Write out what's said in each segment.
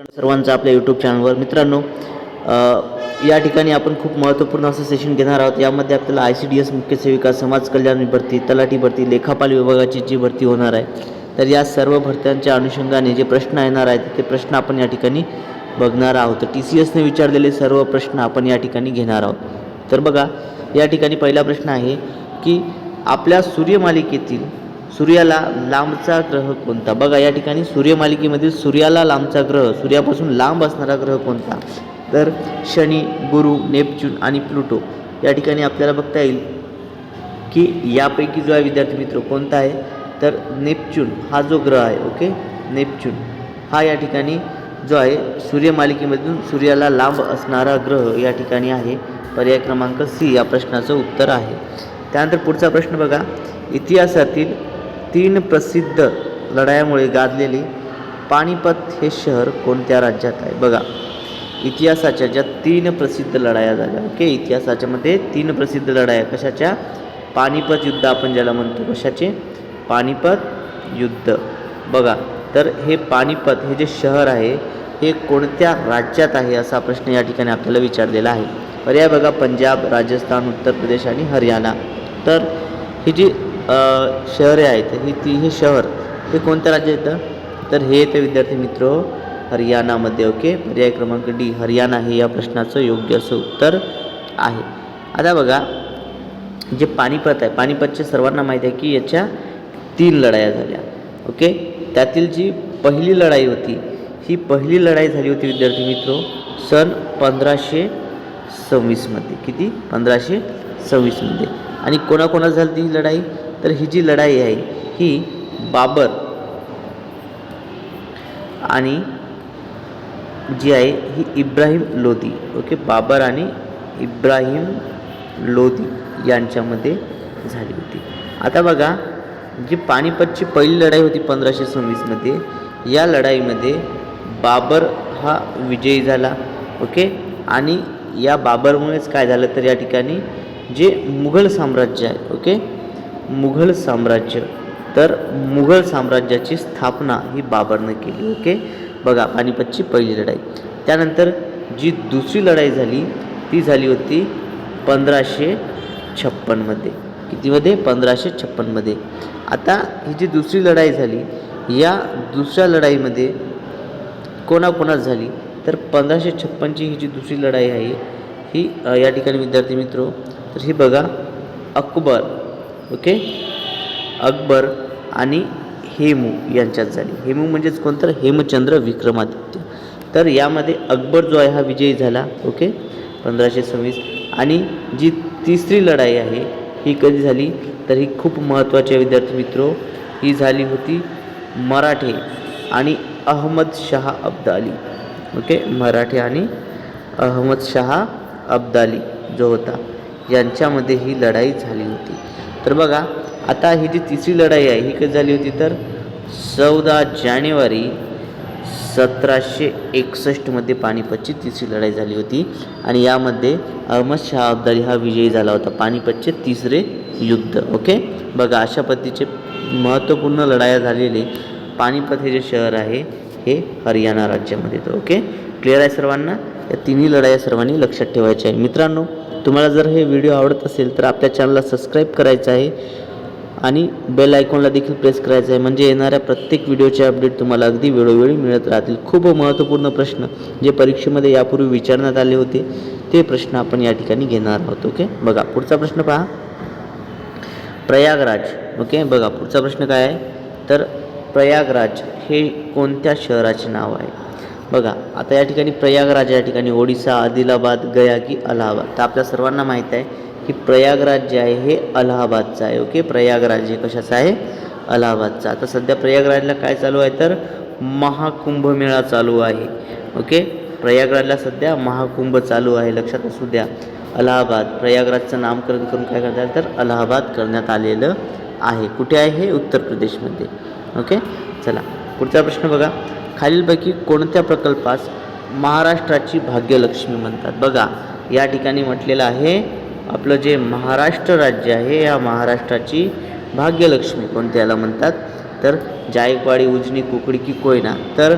सर्वांचं आपल्या यूट्यूब चॅनलवर मित्रांनो या ठिकाणी आपण खूप महत्त्वपूर्ण असं सेशन घेणार आहोत. यामध्ये आपल्याला आय सी डी एस मुख्य सेविका समाज कल्याण भरती तलाठी भरती लेखापाल विभागाची जी भरती होणार आहे तर या सर्व भरत्यांच्या अनुषंगाने जे प्रश्न येणार आहेत ते प्रश्न आपण या ठिकाणी बघणार आहोत. टी सी एसने विचारलेले सर्व प्रश्न आपण या ठिकाणी घेणार आहोत. तर बघा या ठिकाणी पहिला प्रश्न आहे की आपल्या सूर्यमालिकेतील सूर्याला लांबचा ग्रह कोणता? बघा या ठिकाणी सूर्यमालिकेमधील सूर्याला लांबचा ग्रह सूर्यापासून लांब असणारा ग्रह कोणता? तर शनी गुरु नेपच्यून आणि प्लुटो. या ठिकाणी आपल्याला बघता येईल की यापैकी जो आहे विद्यार्थी मित्र कोणता आहे? तर नेपच्यून हा जो ग्रह आहे ओके? नेपच्यून. हा या ठिकाणी जो आहे सूर्यमालिकेमधून सूर्याला लांब असणारा ग्रह या ठिकाणी आहे. पर्याय क्रमांक सी या प्रश्नाचं उत्तर आहे. त्यानंतर पुढचा प्रश्न बघा. इतिहासातील तीन प्रसिद्ध लढायामुळे गाजलेले पानिपत हे शहर कोणत्या राज्यात आहे? बघा इतिहासाच्या ज्या तीन प्रसिद्ध लढाया झाल्या ओके? इतिहासाच्यामध्ये तीन प्रसिद्ध लढाया कशाच्या? पानिपत युद्ध आपण ज्याला म्हणतो कशाचे? पानिपत युद्ध. बघा तर हे पानिपत हे जे शहर आहे हे कोणत्या राज्यात आहे असा प्रश्न या ठिकाणी आपल्याला विचारलेला आहे. पर्याय बघा पंजाब राजस्थान उत्तर प्रदेश आणि हरियाणा. तर ही जी शहरे आहेत ही ती हे शहर. हे कोणत्या राज्यात येतं तर हे येतं विद्यार्थी मित्र हरियाणामध्ये ओके? पर्याय क्रमांक डी हरियाणा हे या प्रश्नाचं योग्य असं उत्तर आहे. आता बघा जे पानिपत आहे पानिपतचे सर्वांना माहीत आहे की याच्या तीन लढाया झाल्या ओके? त्यातील जी पहिली लढाई होती ही पहिली लढाई झाली होती विद्यार्थी मित्र सन पंधराशे सव्वीसमध्ये. किती? पंधराशे सव्वीसमध्ये. आणि कोणाकोणात झाली ती लढाई? तर ही जी लढाई आहे ही बाबर आणि जी आहे ही इब्राहिम लोधी ओके बाबर आणि इब्राहिम लोधी यांच्यामध्ये झाली होती. आता बघा जी पानिपतची पहिली लढाई होती पंधराशे सव्वीसमध्ये या लढाईमध्ये बाबर हा विजयी झाला. ओके आणि या बाबरमुळेच काय झालं तर या ठिकाणी जे मुघल साम्राज्य आहे ओके मुघल साम्राज्य. तर मुघल साम्राज्याची स्थापना ही बाबरनं केली ओके? बघा पानिपतची पहिली लढाई. त्यानंतर जी दुसरी लढाई झाली ती झाली होती पंधराशे छप्पनमध्ये. कितीमध्ये? पंधराशे छप्पनमध्ये. आता ही जी दुसरी लढाई झाली या दुसऱ्या लढाईमध्ये कोणाकोणात झाली? तर पंधराशे छप्पनची ही जी दुसरी लढाई आहे ही या ठिकाणी विद्यार्थी मित्र तर ही बघा अकबर. ओके? अकबर आणि हेमू यांच्यात झाली. हेमू म्हणजेच कोणतं हेमचंद्र विक्रमादित्य. तर यामध्ये अकबर जो आहे हा विजयी झाला. ओके? पंधराशे सव्वीस. आणि जी तिसरी लढाई आहे ही कधी झाली? तर ही खूप महत्त्वाची आहे विद्यार्थी मित्रो. ही झाली होती मराठे आणि अहमद शहा अब्दाली. ओके? मराठे आणि अहमद शहा अब्दाली जो होता यांच्यामध्ये ही लढाई झाली होती. तर बघा आता ही जी तिसरी लढाई आहे ही कधी झाली होती तर? चौदा जानेवारी सतराशे एकसष्टमध्ये पानिपतची तिसरी लढाई झाली होती. आणि यामध्ये अहमद शाह अब्दाली हा विजयी झाला होता. पानिपतचे तिसरे युद्ध ओके? बघा अशा पद्धतीचे महत्त्वपूर्ण लढाया झालेले पानिपत हे जे शहर आहे हे हरियाणा राज्यामध्ये येतं ओके? क्लिअर आहे सर्वांना? या तिन्ही लढाया सर्वांनी लक्षात ठेवायच्या आहे मित्रांनो तुम्हाला जर हे व्हिडिओ आवडत असेल तर आपल्या चॅनलला सबस्क्राईब करायचं आहे आणि बेल आयकॉनला देखील प्रेस करायचं आहे. म्हणजे येणाऱ्या प्रत्येक व्हिडिओचे अपडेट तुम्हाला अगदी वेळोवेळी मिळत राहतील. खूप महत्त्वपूर्ण प्रश्न जे परीक्षेमध्ये यापूर्वी विचारण्यात आले होते ते प्रश्न आपण या ठिकाणी घेणार आहोत ओके? बघा पुढचा प्रश्न पहा. प्रयागराज ओके? बघा पुढचा प्रश्न काय आहे? तर प्रयागराज हे कोणत्या शहराचे नाव आहे? बघा आता या ठिकाणी प्रयागराज या ठिकाणी ओडिसा आदिलाबाद गया की अलाहाबाद. तर आपल्या सर्वांना माहीत आहे की प्रयागराज जे आहे हे अलाहाबादचं आहे ओके? प्रयागराज हे कशाचं आहे? अलाहाबादचं. आता सध्या प्रयागराजला काय चालू आहे तर महाकुंभमेळा चालू आहे ओके? प्रयागराजला सध्या महाकुंभ चालू आहे लक्षात असू द्या. अलाहाबाद प्रयागराजचं नामकरण करून काय करता आलं तर अलाहाबाद करण्यात आलेलं आहे. कुठे आहे हे? उत्तर प्रदेशमध्ये ओके? चला पुढचा प्रश्न बघा. खालीलपैकी कोणत्या प्रकल्पास महाराष्ट्राची भाग्यलक्ष्मी म्हणतात? बघा या ठिकाणी म्हटलेलं आहे आपलं जे महाराष्ट्र राज्य आहे या महाराष्ट्राची भाग्यलक्ष्मी. कोणत्याला म्हणतात? तर जायकवाडी उजनी कुकडी की कोयना. तर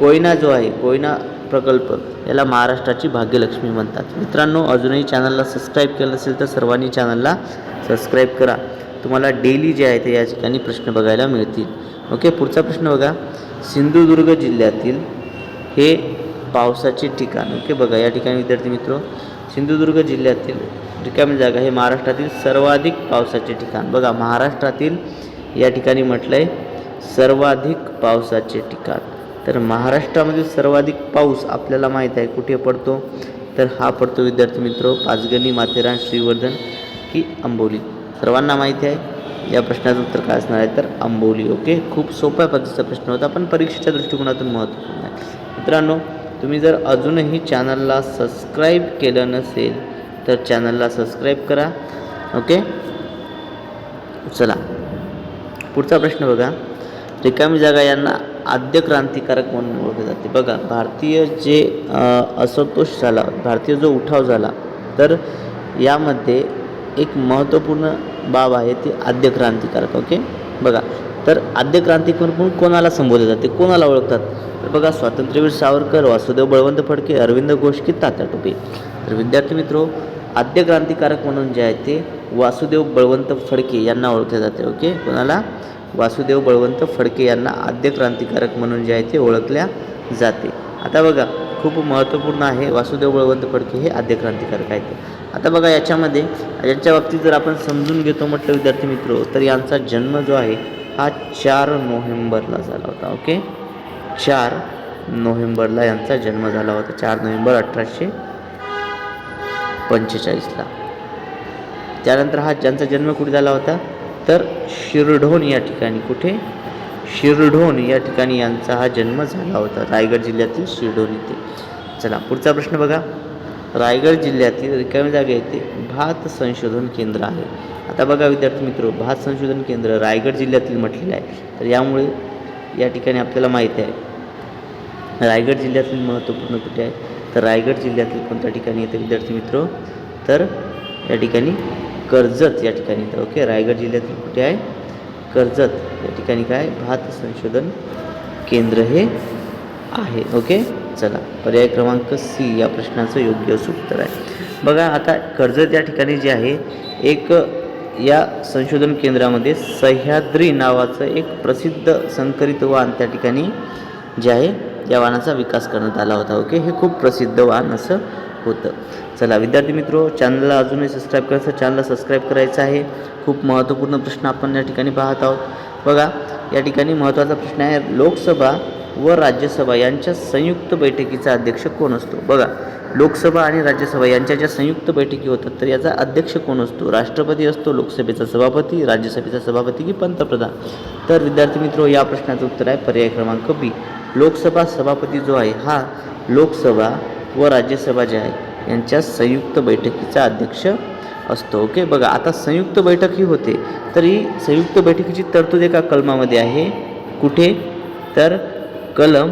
कोयना जो आहे कोयना प्रकल्प याला महाराष्ट्राची भाग्यलक्ष्मी म्हणतात. मित्रांनो अजूनही चॅनलला सबस्क्राईब केलं असेल तर सर्वांनी चॅनलला सबस्क्राईब करा. तुम्हाला डेली जे आहे ते या ठिकाणी प्रश्न बघायला मिळतील. ओके पुढचा प्रश्न बघा. सिंधुदुर्ग जिल्ह्यातील हे पावसाचे ठिकाण ओके बघा या ठिकाणी विद्यार्थी मित्र सिंधुदुर्ग जिल्ह्यातील रिकामी जागा हे महाराष्ट्रातील सर्वाधिक पावसाचे ठिकाण. बघा महाराष्ट्रातील या ठिकाणी म्हटलं आहे सर्वाधिक पावसाचे ठिकाण. तर महाराष्ट्रामध्ये सर्वाधिक पाऊस आपल्याला माहीत आहे कुठे पडतो? तर हा पडतो विद्यार्थी मित्र पाचगणी माथेरान श्रीवर्धन की आंबोली सर्वांना माहिती आहे? या प्रश्नाचं उत्तर काय असणार आहे? तर आंबोली ओके खूप सोप्या पद्धतीचा प्रश्न होता पण परीक्षेच्या दृष्टिकोनातून महत्त्वपूर्ण आहे. मित्रांनो तुम्ही जर अजूनही चॅनलला सबस्क्राईब केलं नसेल तर चॅनलला सबस्क्राईब करा ओके चला. पुढचा प्रश्न बघा. रिकामी जागा यांना आद्य क्रांतिकारक म्हणून ओळखले जाते. बघा भारतीय जे असंतोष झाला भारतीय जो उठाव झाला तर यामध्ये एक महत्त्वपूर्ण बाब आहे ती आद्य क्रांतिकारक ओके? बघा तर आद्य क्रांतिकारक म्हणून कोणाला संबोधले जाते? कोणाला ओळखतात? तर बघा स्वातंत्र्यवीर सावरकर वासुदेव बळवंत फडके अरविंद घोष की तात्या टोपे. तर विद्यार्थी मित्रो आद्य क्रांतिकारक म्हणून जे आहे ते वासुदेव बळवंत फडके यांना ओळखले जाते ओके? कोणाला? वासुदेव बळवंत फडके यांना आद्य क्रांतिकारक म्हणून जे आहे ते ओळखल्या जाते. आता बघा खूप महत्त्वपूर्ण आहे. वासुदेव बळवंत फडके हे आद्य क्रांतिकारक आहेत. आता बघा याच्यामध्ये यांच्या बाबतीत जर आपण समजून घेतो म्हटलं विद्यार्थी मित्र तर यांचा जन्म जो आहे हा चार नोव्हेंबरला झाला होता ओके? चार नोव्हेंबरला यांचा जन्म झाला होता. चार नोव्हेंबर अठराशे पंचेचाळीसला. त्यानंतर हा ज्यांचा जन्म कुठे झाला होता? तर शिरढोण या ठिकाणी कुठे? शिरढोण या ठिकाणी यांचा हा जन्म झाला होता. रायगड जिल्ह्यातील शिरढोण येथे चला पुढचा प्रश्न बघा. रायगड जिल्ह्यातील रिकामी जागा येथे भात संशोधन केंद्र आहे. आता बघा विद्यार्थी मित्र भात संशोधन केंद्र रायगड जिल्ह्यातील म्हटलेलं आहे. तर यामुळे या ठिकाणी आपल्याला माहिती आहे. रायगड जिल्ह्यातील महत्त्वपूर्ण कुठे आहे? तर रायगड जिल्ह्यातील कोणत्या ठिकाणी येतं विद्यार्थी मित्र? तर या ठिकाणी कर्जत या ठिकाणी येतं. ओके रायगड जिल्ह्यातील कुठे आहे? कर्जत. या ठिकाणी काय? भात संशोधन केंद्र हे आहे. ओके? चला. पर्याय क्रमांक सी या प्रश्नाचं योग्य असं उत्तर आहे. बघा आता कर्जत या ठिकाणी जे आहे एक या संशोधन केंद्रामध्ये सह्याद्री नावाचं एक प्रसिद्ध संकरित वाहन त्या ठिकाणी जे आहे या वाहनाचा विकास करण्यात आला होता. ओके? हे खूप प्रसिद्ध वाहन असं होतं. चला विद्यार्थी मित्रो चॅनलला अजूनही सबस्क्राईब करायचं चॅनलला सबस्क्राईब करायचं आहे. खूप महत्त्वपूर्ण प्रश्न आपण या ठिकाणी पाहत आहोत. बघा या ठिकाणी महत्त्वाचा प्रश्न आहे लोकसभा व राज्यसभा यांच्या संयुक्त बैठकीचा अध्यक्ष कोण असतो? बघा लोकसभा आणि राज्यसभा यांच्या ज्या संयुक्त बैठकी होतात तर याचा अध्यक्ष कोण असतो? राष्ट्रपती असतो लोकसभेचा सभापती राज्यसभेचा सभापती की पंतप्रधान? तर विद्यार्थी मित्रो या प्रश्नाचं उत्तर आहे पर्याय क्रमांक बी. लोकसभा सभापती जो आहे हा लोकसभा व राज्यसभा जे आहे यांच्या संयुक्त बैठकीचा अध्यक्ष असतो. ओके बघा आता संयुक्त बैठक ही होते. तरी संयुक्त बैठकीची तरतूद एका कलमामध्ये आहे. कुठे? तर कलम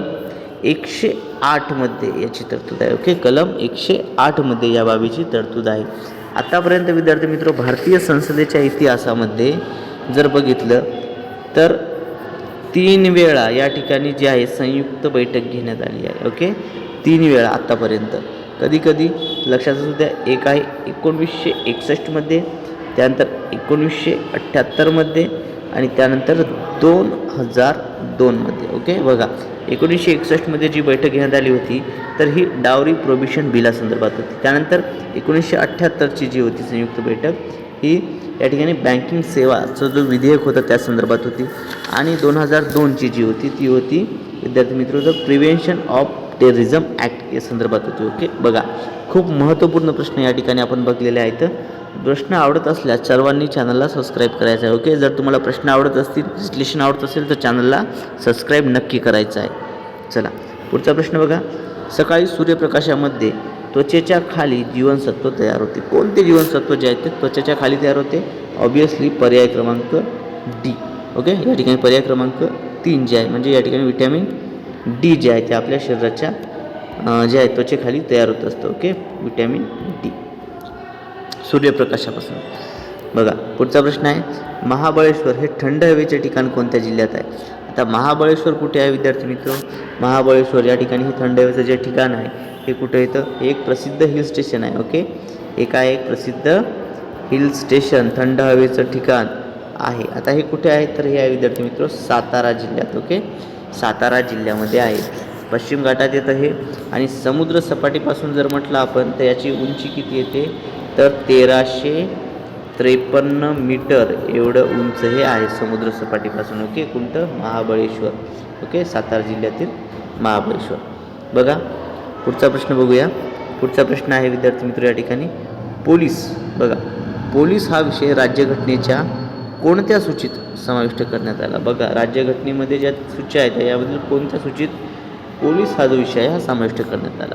एकशे आठमध्ये याची तरतूद आहे. ओके कलम एकशे आठमध्ये या बाबीची तरतूद आहे. आतापर्यंत विद्यार्थी मित्र भारतीय संसदेच्या इतिहासामध्ये जर बघितलं तर तीन वेळा या ठिकाणी जी आहे संयुक्त बैठक घेण्यात आली आहे. ओके तीन वेळा आत्तापर्यंत. कधी कधी लक्षात असू द्या एक आहे एकोणवीसशे एकसष्टमध्ये त्यानंतर एकोणीसशे अठ्ठ्याहत्तरमध्ये आणि त्यानंतर दोन हजार दोनमध्ये ओके? बघा एकोणीसशे एकसष्टमध्ये जी बैठक घेण्यात आली होती तर ही डावरी प्रोबिशन बिलासंदर्भात होती. त्यानंतर एकोणीसशे अठ्ठ्याहत्तरची जी होती संयुक्त बैठक ही या ठिकाणी बँकिंग सेवाचं जो विधेयक होतं त्या संदर्भात होती. आणि दोन हजार दोनची जी होती ती होती विद्यार्थी मित्र the prevention of terrorism act या संदर्भात होती. ओके बघा खूप महत्त्वपूर्ण प्रश्न या ठिकाणी आपण बघलेले आहेत. प्रश्न आवडत असल्यास सर्वांनी चॅनलला सबस्क्राईब करायचं आहे. ओके जर तुम्हाला प्रश्न आवडत असतील विश्लेषण आवडत असेल तर चॅनलला सबस्क्राईब नक्की करायचं आहे. चला पुढचा प्रश्न बघा. सकाळी सूर्यप्रकाशामध्ये त्वचेच्या खाली जीवनसत्व तयार होते. कोणते जीवनसत्व जे आहे ते त्वचेच्या खाली तयार होते? ऑब्वियसली पर्याय क्रमांक डी ओके या ठिकाणी पर्याय क्रमांक तीन जे आहे म्हणजे या ठिकाणी विटॅमिन डी जे आहे ते आपल्या शरीराच्या जे आहे त्वचेखाली तयार होत असतं ओके? Vitamin D सूर्यप्रकाशापासून. बघा पुढचा प्रश्न आहे महाबळेश्वर हे थंड हवेचे ठिकाण कोणत्या जिल्ह्यात आहे? आता महाबळेश्वर कुठे आहे विद्यार्थी मित्र? महाबळेश्वर या ठिकाणी हे थंड हवेचं जे ठिकाण आहे हे कुठं येतं? एक प्रसिद्ध हिल स्टेशन आहे ओके? हे आहे एक प्रसिद्ध हिल स्टेशन थंड हवेचं ठिकाण आहे. आता हे कुठे आहे? तर हे आहे विद्यार्थी मित्र सातारा जिल्ह्यात ओके? सातारा जिल्ह्यामध्ये आहे. पश्चिम घाटात येतं हे. आणि समुद्र सपाटीपासून जर म्हटलं आपण तर याची उंची किती येते? तर तेराशे त्रेपन्न मीटर एवढं उंच हे आहे समुद्र सपाटीपासून. ओके कोणतं महाबळेश्वर. ओके सातारा जिल्ह्यातील महाबळेश्वर. बघा पुढचा प्रश्न बघूया. पुढचा प्रश्न आहे विद्यार्थी मित्र या ठिकाणी. पोलीस. बघा पोलीस हा विषय राज्यघटनेच्या कोणत्या सूचीत समाविष्ट करण्यात आला? बघा राज्यघटनेमध्ये ज्या सूच्या आहेत याबद्दल कोणत्या सूचीत पोलीस हा जो विषय हा समाविष्ट करण्यात आला?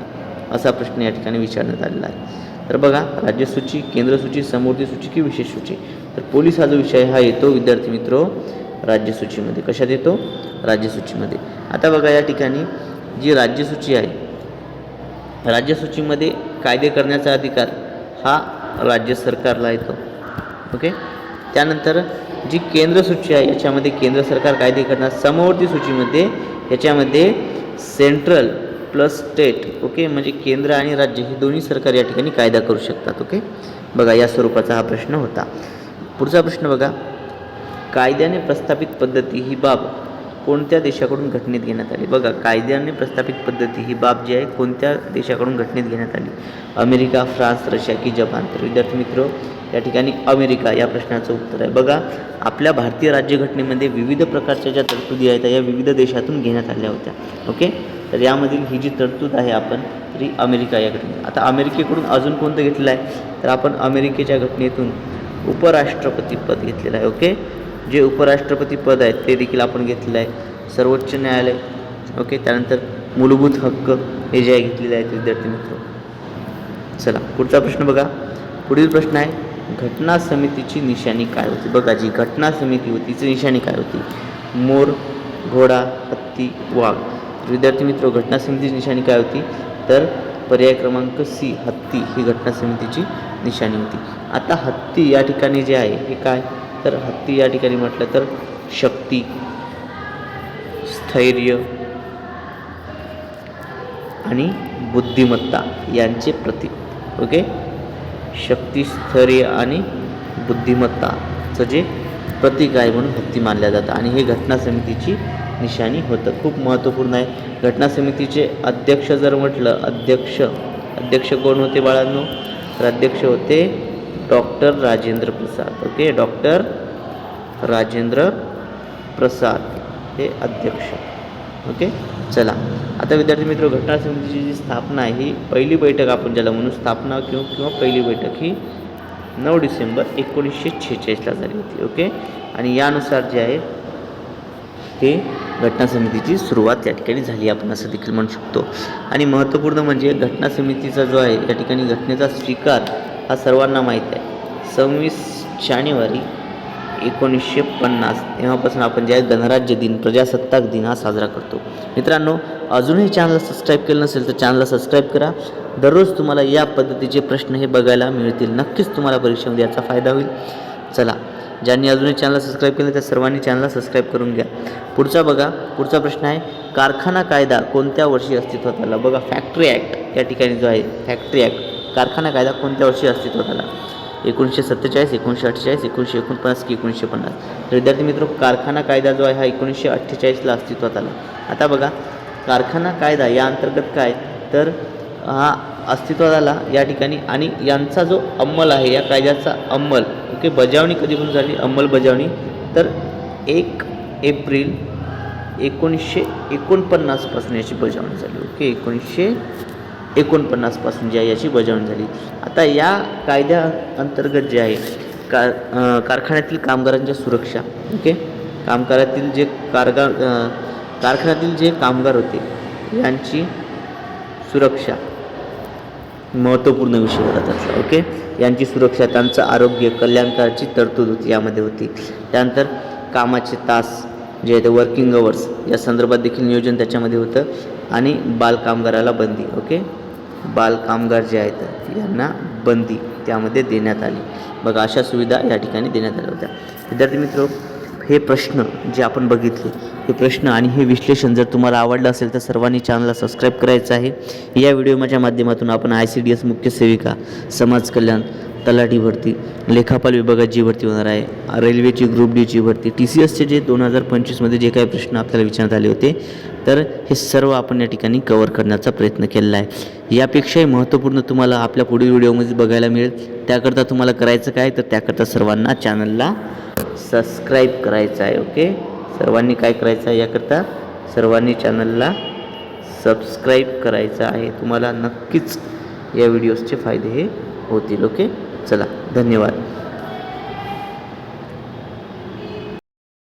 असा प्रश्न या ठिकाणी विचारण्यात आलेला आहे. तर बघा राज्यसूची केंद्रसूची समूर्ती सूची की विशेष सूची? तर पोलीस हा जो विषय हा येतो विद्यार्थी मित्र राज्यसूचीमध्ये कशात येतो? राज्यसूचीमध्ये आता बघा या ठिकाणी जी राज्यसूची आहे राज्यसूचीमध्ये कायदे करण्याचा अधिकार हा राज्य सरकारला येतो. ओके? त्यानंतर जी केंद्र सूची आहे याच्यामध्ये केंद्र सरकार कायदे करणार समवर्ती सूचीमध्ये याच्यामध्ये सेंट्रल प्लस स्टेट ओके म्हणजे केंद्र आणि राज्य हे दोन्ही सरकार या ठिकाणी कायदा करू शकतात ओके बघा या स्वरूपाचा हा प्रश्न होता. पुढचा प्रश्न बघा. कायद्याने प्रस्थापित पद्धती ही बाब कोणत्या देशाकडून घटनेत घेण्यात आली? बघा कायद्याने प्रस्थापित पद्धती ही बाब जी आहे कोणत्या देशाकडून घटनेत घेण्यात आली? अमेरिका फ्रान्स रशिया की जपान? तर विद्यार्थी मित्र या ठिकाणी अमेरिका या प्रश्नाचं उत्तर आहे. बघा आपल्या भारतीय राज्यघटनेमध्ये विविध प्रकारच्या ज्या तरतुदी आहेत या विविध देशातून घेण्यात आल्या होत्या. ओके? तर यामधील ही जी तरतूद आहे आपण तरी अमेरिका या घटनेत. आता अमेरिकेकडून अजून कोणतं घेतलं आहे? तर आपण अमेरिकेच्या घटनेतून उपराष्ट्रपती पद घेतलेलं आहे ओके? जे उपराष्ट्रपती पद आहेत ते देखील आपण घेतलेलं आहे. सर्वोच्च न्यायालय ओके? त्यानंतर मूलभूत हक्क हे जे आहे घेतलेले आहेत विद्यार्थी मित्र. चला पुढचा प्रश्न बघा. पुढील प्रश्न आहे घटना समितीची निशाणी काय होती? बघा जी घटना समिती होती तिची निशाणी काय होती? मोर घोडा हत्ती वाघ. विद्यार्थी मित्र घटना समितीची निशाणी काय होती? तर पर्याय क्रमांक सी हत्ती ही घटना समितीची निशाणी होती. आता हत्ती या ठिकाणी जे आहे हे काय? तर हत्ती या ठिकाणी म्हटलं तर शक्ती स्थैर्य आणि बुद्धिमत्ता यांचे प्रतीक. ओके? शक्ती स्थैर्य आणि बुद्धिमत्ताचं जे प्रतीक आहे म्हणून हत्ती मानल्या जातं आणि हे घटना समितीची निशाणी होतं. खूप महत्त्वपूर्ण आहे. घटना समितीचे अध्यक्ष जर म्हटलं अध्यक्ष अध्यक्ष कोण होते बाळांनो? तर अध्यक्ष होते doctor Rajendra Prasad. Okay? Doctor Rajendra Prasad हे अध्यक्ष. ओके? चला. आता विद्यार्थी मित्र घटना समितीची जी स्थापना आहे ही पहिली बैठक आपण ज्याला म्हणून स्थापना किंवा किंवा पहिली बैठक ही नऊ डिसेंबर एकोणीसशे छेचाळीसला झाली होती ओके? आणि यानुसार जे आहे ते घटना समितीची सुरुवात या ठिकाणी झाली आपण असं देखील म्हणू शकतो. आणि महत्त्वपूर्ण म्हणजे घटना समितीचा जो आहे या ठिकाणी घटनेचा स्वीकार हा सर्वांना माहीत आहे. सव्वीस जानेवारी एकोणीसशे पन्नास तेव्हापासून आपण जे आहे गणराज्य दिन प्रजासत्ताक दिन हा साजरा करतो. मित्रांनो अजूनही चॅनलला सबस्क्राईब केलं नसेल तर चॅनलला सबस्क्राईब करा. दररोज तुम्हाला या पद्धतीचे प्रश्न हे बघायला मिळतील. नक्कीच तुम्हाला परीक्षेमध्ये याचा फायदा होईल. चला ज्यांनी अजूनही चॅनलला सबस्क्राईब केलं त्या सर्वांनी चॅनलला सबस्क्राईब करून घ्या. पुढचा बघा पुढचा प्रश्न आहे कारखाना कायदा कोणत्या वर्षी अस्तित्वात आला? बघा फॅक्टरी ॲक्ट या ठिकाणी जो आहे फॅक्टरी ॲक्ट कारखाना कायदा कोणत्या वर्षी अस्तित्वात आला? एकोणीसशे सत्तेचाळीस एकोणीसशे अठ्ठेचाळीस एकोणीसशे एकोणपन्नास की एकोणीसशे पन्नास. तर विद्यार्थी मित्र कारखाना कायदा जो आहे हा एकोणीसशे अठ्ठेचाळीसला अस्तित्वात आला. आता बघा कारखाना कायदा या अंतर्गत काय? तर हा अस्तित्वात आला या ठिकाणी आणि यांचा जो अंमल आहे या कायद्याचा अंमल ओके बजावणी कधीपासून झाली? अंमलबजावणी तर एक एप्रिल एकोणीसशे एकोणपन्नासपासून याची बजावणी झाली ओके एकोणीसशे एकोणपन्नासपासून जी आहे याची बजावणी झाली. आता या कायद्या अंतर्गत जे आहे का कारखान्यातील कामगारांच्या सुरक्षा ओके? कामगारातील जे कारगार कारखान्यातील जे कामगार होते यांची सुरक्षा महत्त्वपूर्ण विषय होता त्यातला ओके? यांची सुरक्षा त्यांचं आरोग्य कल्याणकाराची तरतूद होती यामध्ये होती. त्यानंतर कामाचे तास जे आहे ते वर्किंग अवर्स या संदर्भात देखील नियोजन त्याच्यामध्ये होतं. आणि बालकामगाराला बंदी ओके? बालकामगार जे आहेत यांना बंदी त्यामध्ये देण्यात आली. बघा अशा सुविधा या ठिकाणी देण्यात आल्या होत्या. विद्यार्थी मित्र हे प्रश्न जे आपण बघितले हे प्रश्न आणि हे विश्लेषण जर तुम्हाला आवडलं असेल तर सर्वांनी चॅनलला सबस्क्राईब करायचं आहे. या व्हिडिओच्या माध्यमातून आपण आय सी डी एस मुख्य सेविका समाज कल्याण तलाठी भरती लेखापाल विभागात जी भरती होणार आहे. रेल्वेची ग्रुप डीची भरती. टी सी एसचे जे दोन हजार पंचवीसमध्ये जे काही प्रश्न आपल्याला विचारण्यात आले होते तर हे सर्व आपण या ठिकाणी कवर करण्याचा प्रयत्न केलेला आहे. यापेक्षाही महत्त्वपूर्ण तुम्हाला आपल्या पुढील व्हिडिओमध्ये बघायला मिळेल. त्याकरता तुम्हाला करायचं काय? तर त्याकरता सर्वांना चॅनलला सबस्क्राईब करायचं आहे ओके सर्वांनी काय करायचं आहे याकरता? सर्वांनी चॅनलला सबस्क्राईब करायचं आहे. तुम्हाला नक्कीच या व्हिडिओजचे फायदे हे होतील ओके चला धन्यवाद.